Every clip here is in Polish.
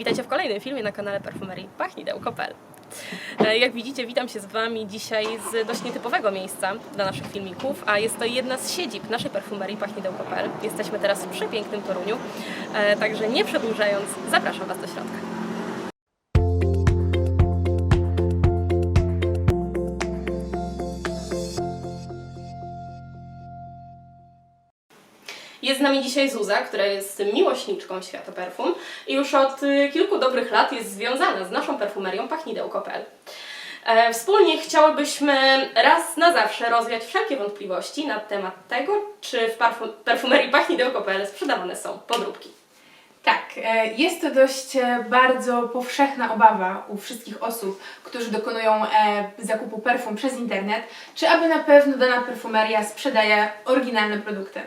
Witajcie w kolejnym filmie na kanale Perfumerii Pachnidełko.pl E, Jak widzicie, witam się z Wami dzisiaj z dość nietypowego miejsca dla naszych filmików, a jest to jedna z siedzib naszej perfumerii Pachnidełko.pl. Jesteśmy teraz w przepięknym Toruniu, e, także nie przedłużając, zapraszam Was do środka. Jest z nami dzisiaj Zuza, która jest miłośniczką świata perfum i już od y, kilku dobrych lat jest związana z naszą perfumerią Pachnidełko.pl. E, Wspólnie chciałybyśmy raz na zawsze rozwiać wszelkie wątpliwości na temat tego, czy w perfumerii Pachnidełko.pl sprzedawane są podróbki. Tak, e, jest to dość e, bardzo powszechna obawa u wszystkich osób, którzy dokonują zakupu perfum przez internet, czy aby na pewno dana perfumeria sprzedaje oryginalne produkty.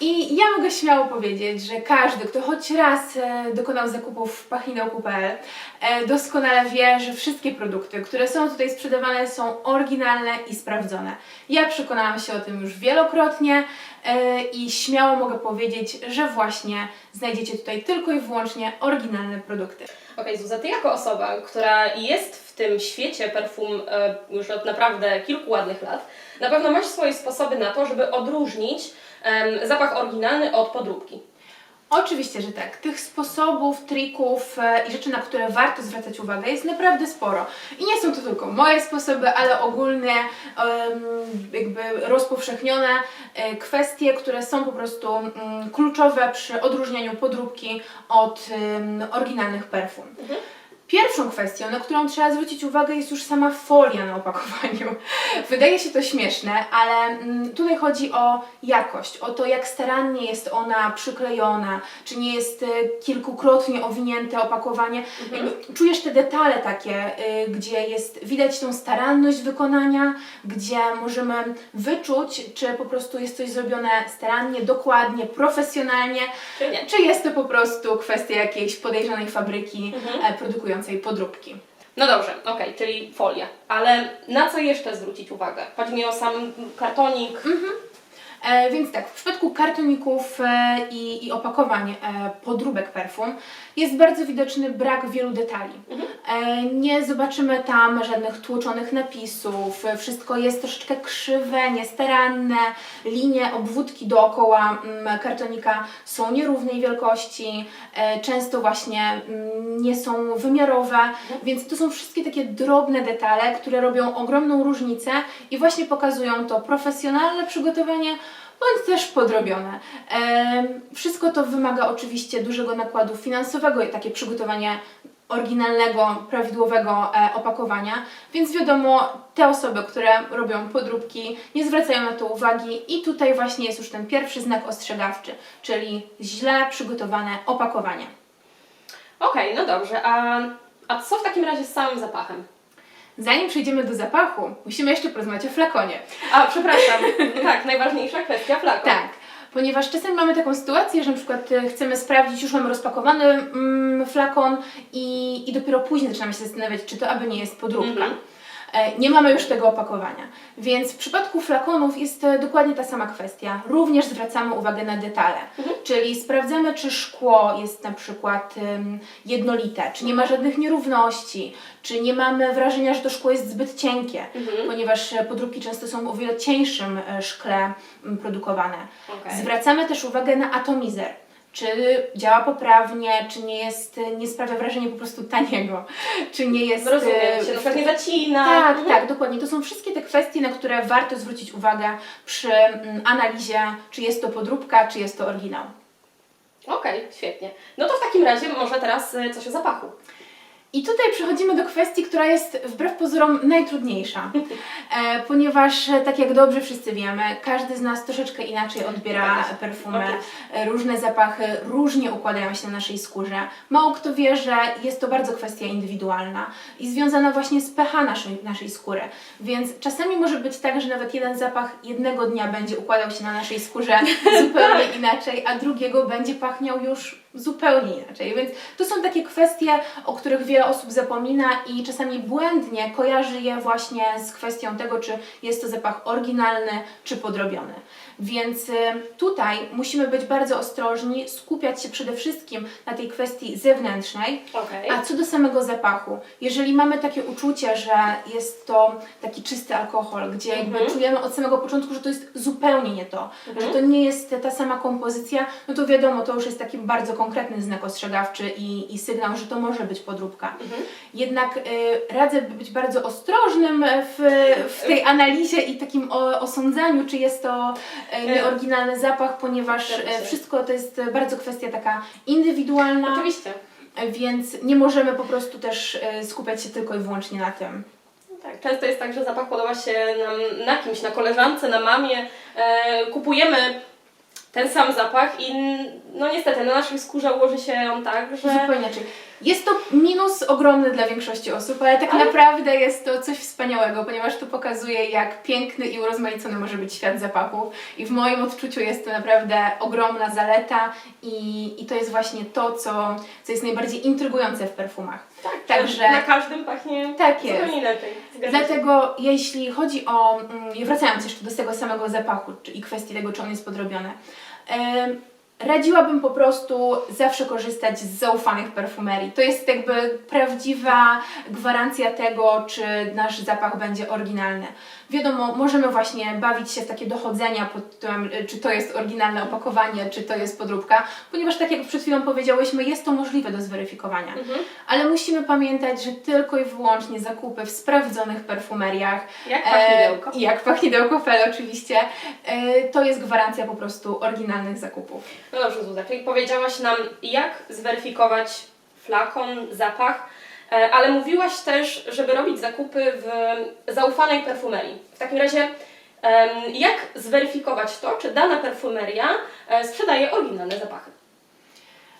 I ja mogę śmiało powiedzieć, że każdy, kto choć raz e, dokonał zakupów w pachnidełku.pl e, doskonale wie, że wszystkie produkty, które są tutaj sprzedawane są oryginalne i sprawdzone. Ja przekonałam się o tym już wielokrotnie e, i śmiało mogę powiedzieć, że właśnie znajdziecie tutaj tylko i wyłącznie oryginalne produkty. Okej, Zuza, Ty jako osoba, która jest w tym świecie perfum już od naprawdę kilku ładnych lat, na pewno masz swoje sposoby na to, żeby odróżnić zapach oryginalny od podróbki. Oczywiście, że tak. Tych sposobów, trików e, i rzeczy, na które warto zwracać uwagę jest naprawdę sporo. I nie są to tylko moje sposoby, ale ogólnie em, jakby rozpowszechnione e, kwestie, które są po prostu mm, kluczowe przy odróżnianiu podróbki od oryginalnych perfum. Pierwszą kwestią, na którą trzeba zwrócić uwagę, jest już sama folia na opakowaniu. Wydaje się to śmieszne, ale mm, tutaj chodzi o jakość, o to, jak starannie jest ona przyklejona, czy nie jest y, kilkukrotnie owinięte opakowanie. Jakby Czujesz te detale takie, y, gdzie jest widać tą staranność wykonania, gdzie możemy wyczuć, czy po prostu jest coś zrobione starannie, dokładnie, profesjonalnie, Czy czy jest to po prostu kwestia jakiejś podejrzanej fabryki e, produkującej podróbki. No dobrze, okej, czyli folia. Ale na co jeszcze zwrócić uwagę? Chodzi mi o sam kartonik. E, więc tak, w przypadku kartoników e, i, i opakowań e, podróbek perfum jest bardzo widoczny brak wielu detali. E, nie zobaczymy tam żadnych tłoczonych napisów, e, wszystko jest troszeczkę krzywe, niestaranne, linie obwódki dookoła mm, kartonika są nierównej wielkości, e, często właśnie mm, nie są wymiarowe, więc to są wszystkie takie drobne detale, które robią ogromną różnicę i właśnie pokazują to profesjonalne przygotowanie bądź też podrobione. Wszystko to wymaga oczywiście dużego nakładu finansowego, takie przygotowanie oryginalnego, prawidłowego e, opakowania, więc wiadomo, te osoby, które robią podróbki, nie zwracają na to uwagi i tutaj właśnie jest już ten pierwszy znak ostrzegawczy, czyli źle przygotowane opakowanie. Okej, no dobrze. A, a co w takim razie z samym zapachem? Zanim przejdziemy do zapachu, musimy jeszcze porozmawiać o flakonie. A, przepraszam. tak, najważniejsza kwestia flakon. Tak, ponieważ czasem mamy taką sytuację, że na przykład e, chcemy sprawdzić, już mamy rozpakowany mm, flakon i, i dopiero później zaczynamy się zastanawiać, czy to aby nie jest podróbka. Mhm. E, Nie mamy już tego opakowania. Więc w przypadku flakonów jest e, dokładnie ta sama kwestia. Również zwracamy uwagę na detale. Czyli sprawdzamy, czy szkło jest na przykład jednolite, czy nie ma żadnych nierówności, czy nie mamy wrażenia, że to szkło jest zbyt cienkie, ponieważ e, podróbki często są o wiele cieńszym szkle produkowane. Okej. Zwracamy też uwagę na atomizer. Czy działa poprawnie, czy nie jest, e, nie sprawia wrażenia po prostu taniego, czy nie jest... Rozumiem, e, się na przykład nie zacina. tak, Mhm. tak, dokładnie. To są wszystkie te kwestie, na które warto zwrócić uwagę przy mm, analizie, czy jest to podróbka, czy jest to oryginał. Okej, świetnie. No to w takim razie może teraz y, coś o zapachu. I tutaj przechodzimy do kwestii, która jest wbrew pozorom najtrudniejsza, e, ponieważ e, tak jak dobrze wszyscy wiemy, każdy z nas troszeczkę inaczej odbiera perfumę, Oczywiście. e, różne zapachy różnie układają się na naszej skórze. Mało kto wie, że jest to bardzo kwestia indywidualna i związana właśnie z pH naszej, naszej skóry. Więc czasami może być tak, że nawet jeden zapach jednego dnia będzie układał się na naszej skórze zupełnie inaczej, a drugiego będzie pachniał już zupełnie inaczej. Więc to są takie kwestie, o których wiele osób zapomina i czasami błędnie kojarzy je właśnie z kwestią tego, czy jest to zapach oryginalny czy podrobiony. Więc y, tutaj musimy być bardzo ostrożni, skupiać się przede wszystkim na tej kwestii zewnętrznej, Okej. a co do samego zapachu, jeżeli mamy takie uczucie, że jest to taki czysty alkohol, gdzie jakby Mhm. czujemy od samego początku, że to jest zupełnie nie to, Mhm. że to nie jest ta sama kompozycja, no to wiadomo, to już jest taki bardzo konkretny znak ostrzegawczy i, i sygnał, że to może być podróbka. Mhm. Jednak y, radzę być bardzo ostrożnym w, w tej analizie i takim o, osądzaniu, czy jest to y, nieoryginalny zapach, ponieważ y, wszystko to jest bardzo kwestia taka indywidualna. Oczywiście. Więc nie możemy po prostu też e, skupiać się tylko i wyłącznie na tym. Tak, często jest tak, że zapach podoba się nam na kimś, na koleżance, na mamie. E, kupujemy ten sam zapach i n- no niestety na naszej skórze ułoży się on tak, że... Zupełnie inaczej. Jest to minus ogromny dla większości osób, ale tak Ale- naprawdę jest to coś wspaniałego, ponieważ to pokazuje, jak piękny i urozmaicony może być świat zapachów. I w moim odczuciu jest to naprawdę ogromna zaleta i, i to jest właśnie to, co, co jest najbardziej intrygujące w perfumach. Tak, Także- na każdym pachnie Tak jest. zupełnie się. Dlatego jeśli chodzi o, mm, wracając jeszcze do tego samego zapachu i kwestii tego, czy on jest podrobiony, radziłabym po prostu zawsze korzystać z zaufanych perfumerii. To jest jakby prawdziwa gwarancja tego, czy nasz zapach będzie oryginalny. Wiadomo, możemy właśnie bawić się w takie dochodzenia pod tytułem, y, czy to jest oryginalne opakowanie, czy to jest podróbka, ponieważ tak jak przed chwilą powiedziałyśmy, jest to możliwe do zweryfikowania. Mhm. Ale musimy pamiętać, że tylko i wyłącznie zakupy w sprawdzonych perfumeriach, Jak pachnidełko. e, jak pachnidełko Fel oczywiście, e, to jest gwarancja po prostu oryginalnych zakupów. No dobrze, Zuza, czyli powiedziałaś nam, jak zweryfikować flakon, zapach, ale mówiłaś też, żeby robić zakupy w zaufanej perfumerii. W takim razie, jak zweryfikować to, czy dana perfumeria e, sprzedaje oryginalne zapachy?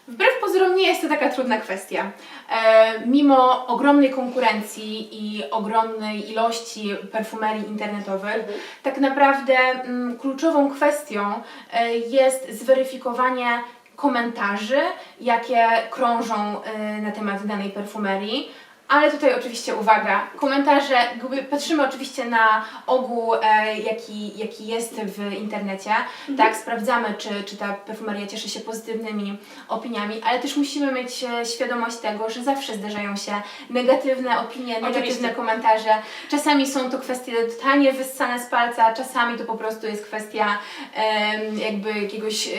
Wbrew pozorom nie jest to taka trudna kwestia. E, mimo ogromnej konkurencji i ogromnej ilości perfumerii internetowych, Mhm. tak naprawdę mm, kluczową kwestią e, jest zweryfikowanie komentarzy, jakie krążą e, na temat danej perfumerii. Ale tutaj oczywiście uwaga, komentarze, patrzymy oczywiście na ogół, e, jaki, jaki jest w internecie, tak, sprawdzamy, czy, czy ta perfumeria cieszy się pozytywnymi opiniami, ale też musimy mieć e, świadomość tego, że zawsze zdarzają się negatywne opinie, negatywne Oczywiście. komentarze. Czasami są to kwestie totalnie wyssane z palca, czasami to po prostu jest kwestia em, jakby jakiegoś e,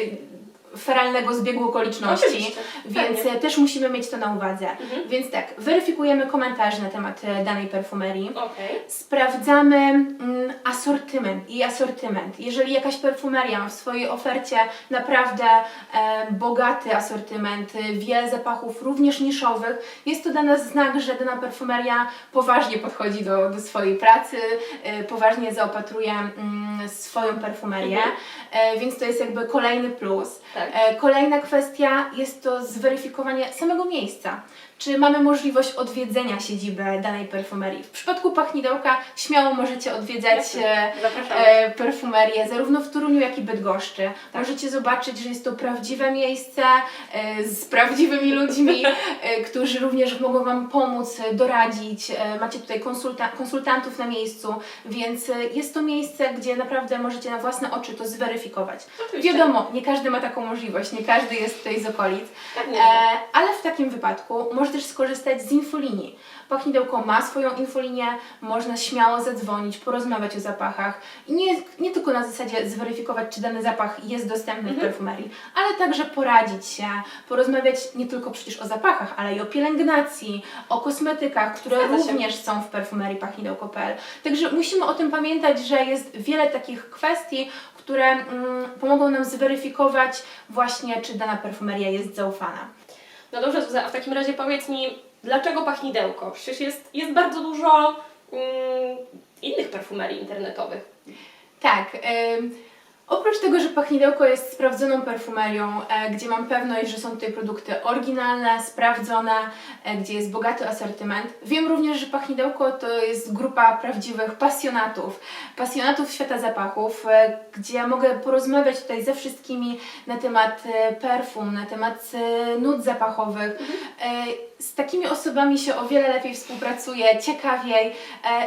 feralnego zbiegu okoliczności. Oczywiście, Więc pewnie. e, też musimy mieć to na uwadze. Mhm. Więc tak, weryfikujemy komentarze na temat e, danej perfumerii. Okej. Sprawdzamy mm, asortyment i asortyment. Jeżeli jakaś perfumeria ma w swojej ofercie naprawdę e, bogaty asortyment, e, wiele zapachów, również niszowych, jest to dla nas znak, że dana perfumeria poważnie podchodzi do, do swojej pracy, e, poważnie zaopatruje mm, swoją perfumerię, Mhm. e, więc to jest jakby kolejny plus. Tak. E, Kolejna kwestia jest to zweryfikowanie samego miejsca. Czy mamy możliwość odwiedzenia siedziby danej perfumerii? W przypadku pachnidełka śmiało możecie odwiedzać e, Zapraszamy. e, perfumerię zarówno w Toruniu, jak i Bydgoszczy. Możecie zobaczyć, że jest to prawdziwe miejsce e, z prawdziwymi ludźmi, którzy również mogą Wam pomóc, doradzić. Macie tutaj konsulta konsultantów na miejscu, więc jest to miejsce, gdzie naprawdę możecie na własne oczy to zweryfikować. Oczywiście. Wiadomo, nie każdy ma taką możliwość, nie każdy jest tutaj z okolic, Tak, ale w takim wypadku może też skorzystać z infolinii. Pachnidełko ma swoją infolinię, można śmiało zadzwonić, porozmawiać o zapachach i nie, nie tylko na zasadzie zweryfikować, czy dany zapach jest dostępny w Mhm. perfumerii, ale także poradzić się, porozmawiać nie tylko przecież o zapachach, ale i o pielęgnacji, o kosmetykach, które Zgadza się. również są w perfumerii pachnidełko.pl. Także musimy o tym pamiętać, że jest wiele takich kwestii, które mm, pomogą nam zweryfikować właśnie, czy dana perfumeria jest zaufana. No dobrze, Zuza, a w takim razie powiedz mi, dlaczego pachnidełko? Przecież jest, jest bardzo dużo mm, innych perfumerii internetowych. Tak. Oprócz tego, że Pachnidełko jest sprawdzoną perfumerią, e, gdzie mam pewność, że są tutaj produkty oryginalne, sprawdzone, e, gdzie jest bogaty asortyment, wiem również, że Pachnidełko to jest grupa prawdziwych pasjonatów, pasjonatów świata zapachów, e, gdzie mogę porozmawiać tutaj ze wszystkimi na temat perfum, na temat nut zapachowych. E, Z takimi osobami się o wiele lepiej współpracuje, ciekawiej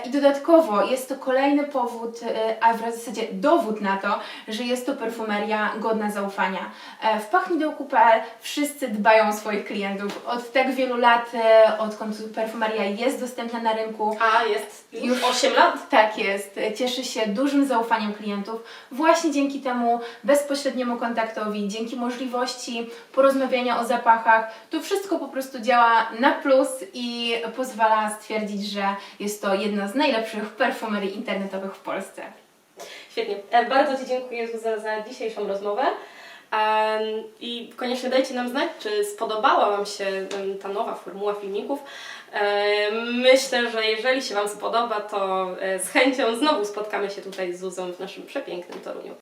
i dodatkowo jest to kolejny powód, a w zasadzie dowód na to, że jest to perfumeria godna zaufania. E, W pachnidełku.pl wszyscy dbają o swoich klientów. Od tak wielu lat, e, odkąd perfumeria jest dostępna na rynku, A, jest już Już. 8 lat. tak jest, cieszy się dużym zaufaniem klientów właśnie dzięki temu bezpośredniemu kontaktowi, dzięki możliwości porozmawiania o zapachach. To wszystko po prostu działa na plus i pozwala stwierdzić, że jest to jedna z najlepszych perfumerii internetowych w Polsce. Świetnie. E, Bardzo Ci dziękuję Zuza za dzisiejszą rozmowę. I koniecznie dajcie nam znać, czy spodobała Wam się ta nowa formuła filmików. Myślę, że jeżeli się Wam spodoba, to e, z chęcią znowu spotkamy się tutaj z Zuzą w naszym przepięknym Toruniu.